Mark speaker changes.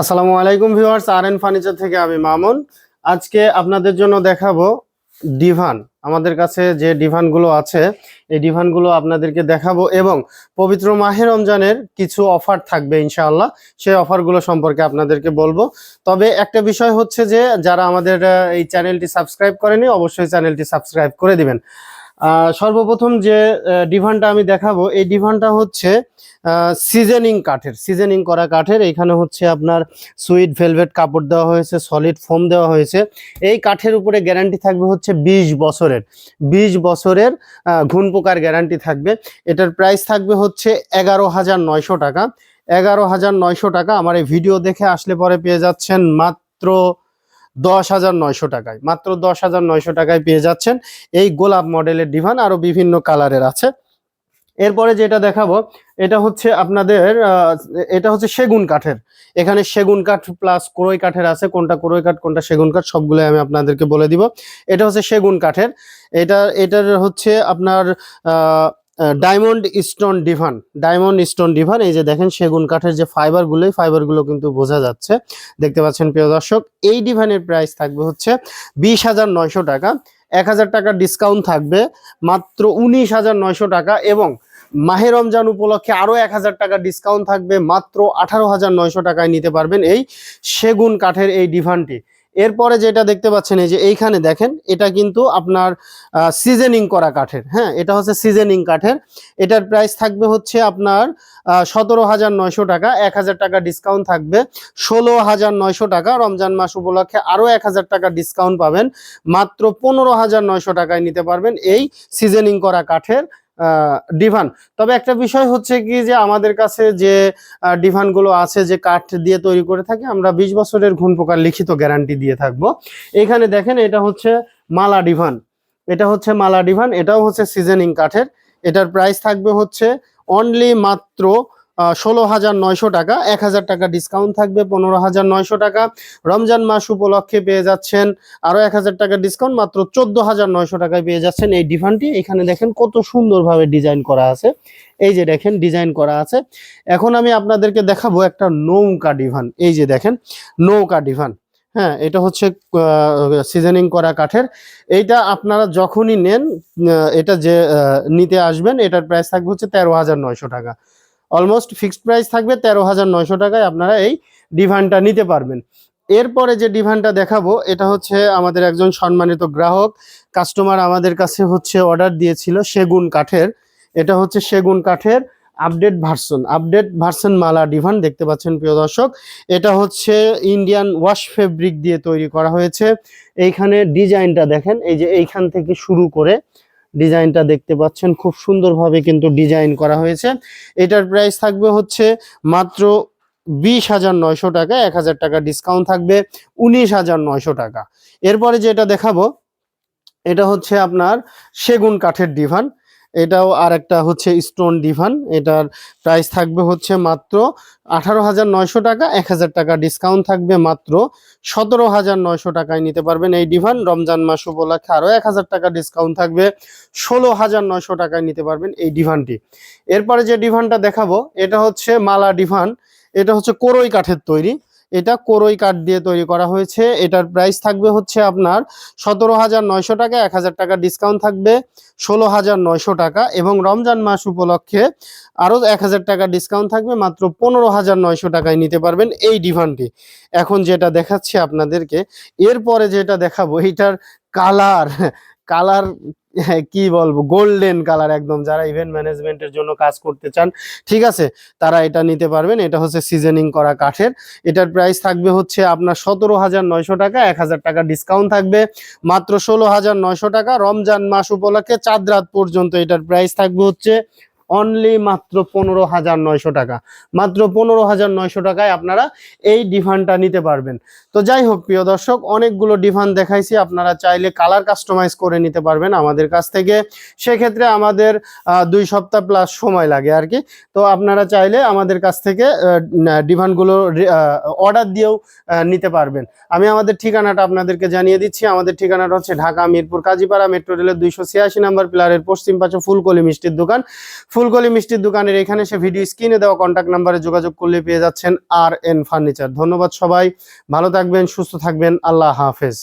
Speaker 1: আসসালামু আলাইকুম ভিউয়ার্স, আর N furniture থেকে আমি মামুন। আজকে আপনাদের জন্য দেখাবো ডিভান। আমাদের কাছে যে ডিভানগুলো আছে, এই ডিভানগুলো আপনাদেরকে দেখাবো এবং পবিত্র মাহে রমজানের কিছু অফার থাকবে ইনশাআল্লাহ। সেই অফারগুলো সম্পর্কে আপনাদেরকে বলব। তবে একটা বিষয় হচ্ছে যে, যারা আমাদের এই চ্যানেলটি সাবস্ক্রাইব করেনি, অবশ্যই চ্যানেলটি সাবস্ক্রাইব করে দিবেন। সর্বপ্রথম যে ডিভানটা আমি দেখাবো এই ডিভানটা হচ্ছে সিজনিং কাঠের সিজনিং করা কাঠের। এখানে হচ্ছে আপনার সুইট ভেলভেট কাপড় দেওয়া হয়েছে সলিড ফোম দেওয়া হয়েছে। এই কাঠের উপরে গ্যারান্টি থাকবে হচ্ছে বিশ বছরের বিশ বছরের আহ, ঘুণ পোকার গ্যারান্টি থাকবে। এটার প্রাইস থাকবে হচ্ছে এগারো হাজার নয়শো টাকা। এগারো হাজার নয়শো টাকা আমার এই ভিডিও দেখে আসলে পরে পেয়ে যাচ্ছেন মাত্র দশ হাজার নয়শো টাকায়। মাত্র দশ হাজার নয়শো টাকায় পেয়ে যাচ্ছেন এই গোলাপ মডেলের ডিভান আরও বিভিন্ন কালারের আছে। এরপরে যেটা দেখাবো, এটা হচ্ছে আপনাদের এটা হচ্ছে সেগুন কাঠের। এখানে সেগুন কাঠ প্লাস কোরই কাঠের আছে। কোনটা কোরই কাঠ, কোনটা সেগুন কাঠ সবগুলো আমি আপনাদেরকে বলে দিব। এটা হচ্ছে সেগুন কাঠের। এটা, এটার হচ্ছে আপনার diamond stone divan diamond stone divan এই যে দেখেন সেগুন কাঠের যে ফাইবারগুলো এই ফাইবারগুলো কিন্তু বোঝা যাচ্ছে। দেখতে পাচ্ছেন প্রিয় দর্শক, এই ডিভানের প্রাইস থাকবে হচ্ছে বিশ হাজার নয়শো টাকা। এক হাজার টাকা ডিসকাউন্ট থাকবে মাত্র উনিশ হাজার নয়শো টাকা এবং মাহে রমজান উপলক্ষে আরও এক হাজার টাকা ডিসকাউন্ট থাকবে মাত্র আঠারো হাজার নয়শো টাকায় নিতে পারবেন এই সেগুন কাঠের এই ডিভানটি এরপরে যেটা দেখতে পাচ্ছেন, এই যে এইখানে দেখেন, এটা কিন্তু আপনার সিজনিং করা কাঠের হ্যাঁ এটা হচ্ছে সিজনিং কাঠের। এটার প্রাইস থাকবে হচ্ছে আপনার সতেরো হাজার নয়শো টাকা, এক হাজার টাকা ডিসকাউন্ট থাকবে। ষোলো হাজার নয়শো টাকা, রমজান মাস উপলক্ষে আরও এক হাজার টাকা ডিসকাউন্ট পাবেন। মাত্র পনেরো হাজার নয়শো টাকায় নিতে পারবেন এই সিজনিং করা কাঠের। ডিভান। তবে একটা বিষয় হচ্ছে কি যে আমাদের কাছে যে ডিভানগুলো আছে, যে কাঠ দিয়ে তৈরি করে থাকে, আমরা বিশ বছরের ঘুণ পোকার লিখিত গ্যারান্টি দিয়ে থাকব। এখানে দেখেন এটা হচ্ছে মালা ডিভান। এটা হচ্ছে মালা ডিভান, এটাও হচ্ছে সিজনিং কাঠের। এটার প্রাইস থাকবে হচ্ছে অনলি মাত্র ষোলো হাজার নয়শো টাকা, এক হাজার টাকা ডিসকাউন্ট থাকবে পনেরো হাজার নয়শো টাকা। রমজান মাস উপলক্ষে পেয়ে যাচ্ছেন আরও এক হাজার টাকা ডিসকাউন্ট মাত্র চোদ্দ হাজার নয়শো টাকায় পেয়ে যাচ্ছেন এই ডিভানটি। এখানে দেখেন কত সুন্দরভাবে ডিজাইন করা আছে। এই যে দেখেন ডিজাইন করা আছে। এখন আমি আপনাদেরকে দেখাবো একটা নৌকা ডিভান। এই যে দেখেন, নৌকা ডিভান। হ্যাঁ এটা হচ্ছে সিজনিং করা কাঠের। এইটা আপনারা যখনই নেন এটা যে নিতে আসবেন, এটার প্রাইস থাকবে হচ্ছে তেরো হাজার নয়শো টাকা। অলমোস্ট ফিক্সড প্রাইস থাকবে তেরো হাজার নয়শো টাকায় আপনারা এই ডিভানটা নিতে পারবেন। এরপরে যে ডিভানটা দেখাবো, এটা হচ্ছে আমাদের একজন সম্মানিত গ্রাহক। কাস্টমার আমাদের কাছে হচ্ছে অর্ডার দিয়েছিল সেগুন কাঠের। এটা হচ্ছে সেগুন কাঠের আপডেট ভার্সন আপডেট ভার্সন মালা ডিভান, দেখতে পাচ্ছেন প্রিয় দর্শক। এটা হচ্ছে ইন্ডিয়ান ওয়াশ ফেব্রিক দিয়ে তৈরি করা হয়েছে। এইখানে ডিজাইনটা দেখেন, এই যে এইখান থেকে শুরু করে ডিজাইনটা দেখতে পাচ্ছেন, খুব সুন্দরভাবে কিন্তু ডিজাইন করা হয়েছে। এটার প্রাইস থাকবে হচ্ছে মাত্র বিশ হাজার নয়শো টাকা, এক হাজার টাকা ডিসকাউন্ট থাকবে উনিশ হাজার নয়শো টাকা। এরপরে যেটা দেখাবো, এটা হচ্ছে আপনার সেগুন কাঠের ডিভান। এটাও আর একটা হচ্ছে স্টোন ডিভান। এটার প্রাইস থাকবে হচ্ছে মাত্র আঠারো হাজার নয়শো টাকা, এক হাজার টাকা ডিসকাউন্ট থাকবে মাত্র সতেরো হাজার নয়শো টাকায় নিতে পারবেন এই ডিভান। রমজান মাস উপলক্ষে আরও এক হাজার টাকা ডিসকাউন্ট থাকবে, ষোলো হাজার নয়শো টাকায় নিতে পারবেন এই ডিভানটি। এরপরে যে ডিভানটা দেখাবো, এটা হচ্ছে মালা ডিভান। এটা হচ্ছে কোরই কাঠের তৈরি। এটা কোরই কাঠ দিয়ে তৈরি করা হয়েছে। এটার প্রাইস থাকবে হচ্ছে আপনার সতেরো হাজার নয়শো টাকা, এক হাজার টাকা ডিসকাউন্ট থাকবে ষোলো হাজার নয়শো টাকা এবং রমজান মাস উপলক্ষে আরও এক হাজার টাকা ডিসকাউন্ট থাকবে, মাত্র পনেরো হাজার নয়শো টাকায় নিতে পারবেন এই ডিভানটি। এখন যেটা দেখাচ্ছি আপনাদেরকে, এরপরে যেটা দেখাবো এইটার কালার কালার, কি বলব গোল্ডেন কালার একদম যারা ইভেন্ট ম্যানেজমেন্টের জন্য কাজ করতে চান, ঠিক আছে? তারা এটা নিতে পারবেন। এটা হচ্ছে সিজনিং করা কাঠের। এটার প্রাইস থাকবে হচ্ছে আপনার সতেরো হাজার নয়শো টাকা, এক হাজার টাকা ডিসকাউন্ট থাকবে। মাত্র ষোলো হাজার নয়শো টাকা। রমজান মাস উপলক্ষে চাঁদ রাত পর্যন্ত এটার প্রাইস থাকবে হচ্ছে অনলি মাত্র পনেরো হাজার নয়শো টাকা। মাত্র পনেরো হাজার নয়শো টাকায় আপনারা এই ডিভানটা নিতে পারবেন। তো যাই হোক, প্রিয় দর্শক, অনেকগুলো ডিভান দেখাইছি। আপনারা চাইলে কালার কাস্টমাইজ করে নিতে পারবেন আমাদের কাছ থেকে। সেক্ষেত্রে আমাদের দুই সপ্তাহ প্লাস সময় লাগে আর কি। তো আপনারা চাইলে আমাদের কাছ থেকে ডিভানগুলো অর্ডার দিয়েও নিতে পারবেন। আমি আমাদের ঠিকানাটা আপনাদেরকে জানিয়ে দিচ্ছি। আমাদের ঠিকানাটা হচ্ছে ঢাকা, মিরপুর, কাজীপাড়া, মেট্রো রেলের দুইশো ছিয়াশি নাম্বার পিলারের পশ্চিম পাশে ফুলকলি মিষ্টির দোকান। ফুলকলি মিষ্টির দোকানের এখানে সে ভিডিও স্ক্রিনে দেওয়া কন্ট্যাক্ট নাম্বারে যোগাযোগ করলে পেয়ে যাচ্ছেন আর এন ফার্নিচার ধন্যবাদ সবাই। ভালো থাকবেন, সুস্থ থাকবেন। আল্লাহ হাফেজ।